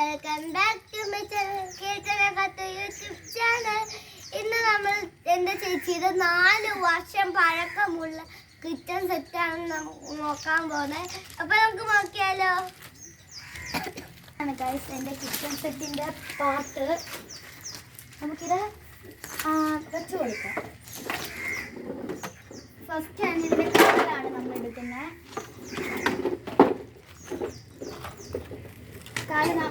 Welcome back to my channel YouTube channel ഇന്ന് നമ്മൾ എന്റെ ചേച്ചിയുടെ നാല് വർഷം പഴക്കമുള്ള കിച്ചൺ സെറ്റാണ് നോക്കാൻ പോകുന്നത്. അപ്പോൾ നമുക്ക് നോക്കിയാലോ? ആണ് ഗൈസ് എന്റെ കിച്ചൺ സെറ്റിന്റെ പാർട്ട് നമുക്കിത് വെച്ച് കൊടുക്കാം ഫസ്റ്റ് ആണ് ഇതിന്റെ കളറാണ് നമ്മൾ എടുക്കുന്നത് കാലിന്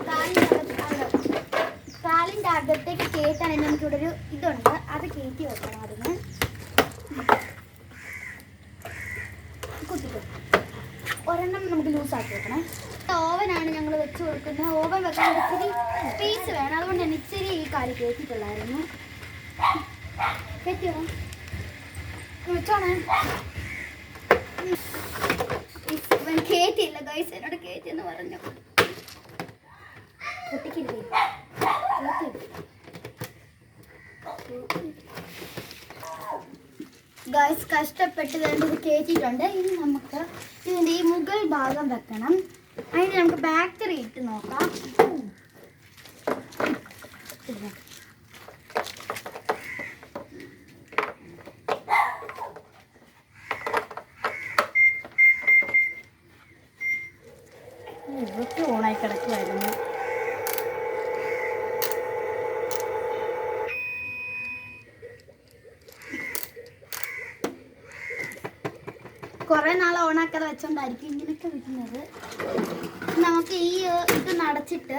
കാലിന്റെ അകത്തേക്ക് കയറ്റാണെങ്കിൽ നമുക്കിവിടെ ഒരു ഇതുണ്ട്. അത് കയറ്റി വെക്കണം അതിന്. കുത്തിക്കും. ഒരെണ്ണം നമുക്ക് ലൂസാക്കി വെക്കണം. ഓവനാണ് ഞങ്ങൾ വെച്ച് കൊടുക്കുന്നത്. ഓവൻ വെക്കാൻ ഇച്ചിരി സ്പേസ് വേണം. അതുകൊണ്ട് തന്നെ ഇച്ചിരി ഈ കാൽ കയറ്റിയിട്ടുള്ളായിരുന്നു. കയറ്റിയോ? വെച്ചോണേ. കയറ്റിയില്ല. ഗൈസ് എന്നോട് കേറ്റി എന്ന് പറഞ്ഞു. പൊട്ടിക്കില്ലേ ഗൈസ് കഷ്ടപ്പെട്ട് വേണ്ട ഇത് കയറ്റിയിട്ടുണ്ട് ഇനി നമുക്ക് ഇതിന്റെ ഈ മുകൾ ഭാഗം വെക്കണം. അതിന് നമുക്ക് ബാറ്ററി ഇട്ട് നോക്കാം. ഇതൊക്കെ ഓണായി കിടക്കുമായിരുന്നു കുറെ നാൾ ഓണാക്കാതെ വെച്ചോണ്ടായിരിക്കും ഇങ്ങനെയൊക്കെ വിൽക്കുന്നത് നമുക്ക് ഈ ഇത് നടച്ചിട്ട്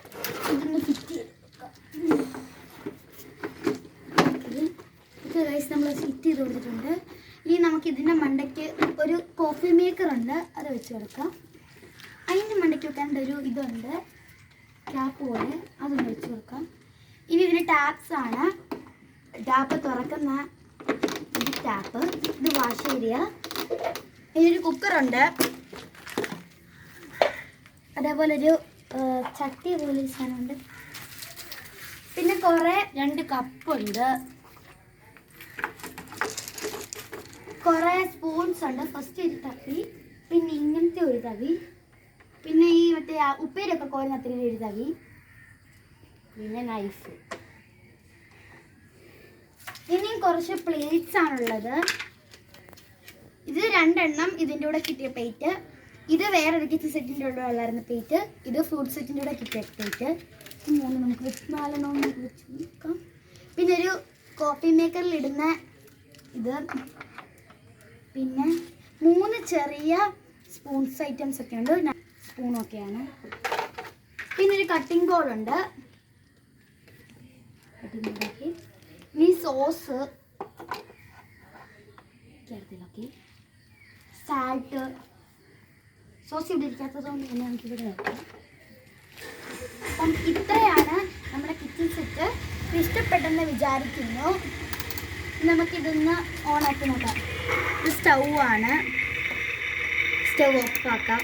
ഫിറ്റ് നമ്മൾ ഫിറ്റ് ചെയ്ത് കൊടുത്തിട്ടുണ്ട് ഇനി നമുക്ക് ഇതിന്റെ മണ്ടയ്ക്ക് ഒരു കോഫി മേക്കർ ഉണ്ട് അത് വെച്ച് കൊടുക്കാം. അതിന്റെ മണ്ടയ്ക്ക് വെക്കാൻ ഒരു ഇതുണ്ട് ടാപ്പ് പോലെ അതൊന്ന് വെച്ച് കൊടുക്കാം. ഇനി ഇതിന് ടാപ്സ് ആണ്. ടാപ്പ് തുറക്കുന്ന ഇത് ടാപ്പ് ഇത് വാഷ് ഏരിയ ഇതിനൊരു കുക്കറുണ്ട്. അതേപോലെ ഒരു ചട്ടി പോലെ സാധനമുണ്ട്. പിന്നെ കുറേ രണ്ട് കപ്പുണ്ട്. കുറേ സ്പൂൺസ് ഉണ്ട്. ഫസ്റ്റ് ഒരു തവി പിന്നെ ഇങ്ങനത്തെ ഒരു തവി പിന്നെ ഈ മറ്റേ ഉപ്പേരൊക്കെ കോരുന്ന അത്രയും ഒരു തവി പിന്നെ നൈഫ് ഇനിയും കുറച്ച് പ്ലേറ്റ്സ് ആണുള്ളത്. ഇത് രണ്ടെണ്ണം ഇതിന്റെ കൂടെ കിട്ടിയ പ്ലേറ്റ് ഇത് വേറെ കിച്ചൺ സെറ്റിന്റെ കൂടെ ഉള്ളായിരുന്ന പ്ലേറ്റ് ഇത് ഫ്രൂട്ട് സെറ്റിന്റെ കൂടെ കിട്ടിയ പ്ലേറ്റ് മൂന്ന് നമുക്ക് വെച്ച് നാലെണ്ണം നമുക്ക് വെച്ച് നോക്കാം. പിന്നെ ഒരു കോഫി മേക്കറിൽ ഇടുന്ന ഇത്. പിന്നെ മൂന്ന് ചെറിയ സ്പൂൺസ് ഐറ്റംസ് ഒക്കെ ഉണ്ട്. സ്പൂണൊക്കെയാണ് പിന്നെ ഒരു കട്ടിംഗ് ബോർഡുണ്ട് ബോർഡാക്കി ഈ സോസ് ചേർത്തിലാക്കി സാൾട്ട് സോസ് ഇവിടെ ഇരിക്കാത്തതുകൊണ്ട് തന്നെ നമുക്ക് ഇവിടെ വെക്കാം. അപ്പം ഇത്രയാണ് നമ്മുടെ കിച്ചൺ സെറ്റ് ഇഷ്ടപ്പെട്ടെന്ന് വിചാരിക്കുന്നു. നമുക്കിതൊന്ന് ഓണാക്കി നോക്കാം. ഇത് സ്റ്റൗ ആണ്. സ്റ്റൗ ഓഫാക്കാം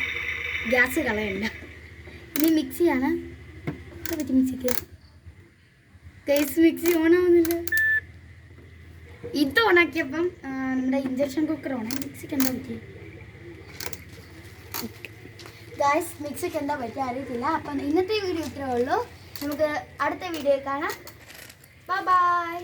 ഗ്യാസ് കളയണ്ട. ഇനി മിക്സിയാണ് മിക്സിക്ക് ഗൈസ് മിക്സി ഓണാവുന്നില്ല ഇത് ഓണാക്കിയപ്പം നമ്മുടെ ഇഞ്ചക്ഷൻ കുക്കർ ഓണായി മിക്സിക്ക് എന്താ പറ്റി? ഗായ്സ് മിക്സിക്ക് എന്താ പറ്റുക അറിയത്തില്ല. അപ്പം ഇന്നത്തെ വീഡിയോ ഇത്രേ ഉള്ളൂ. നമുക്ക് അടുത്ത വീഡിയോ കാണാം. ബൈ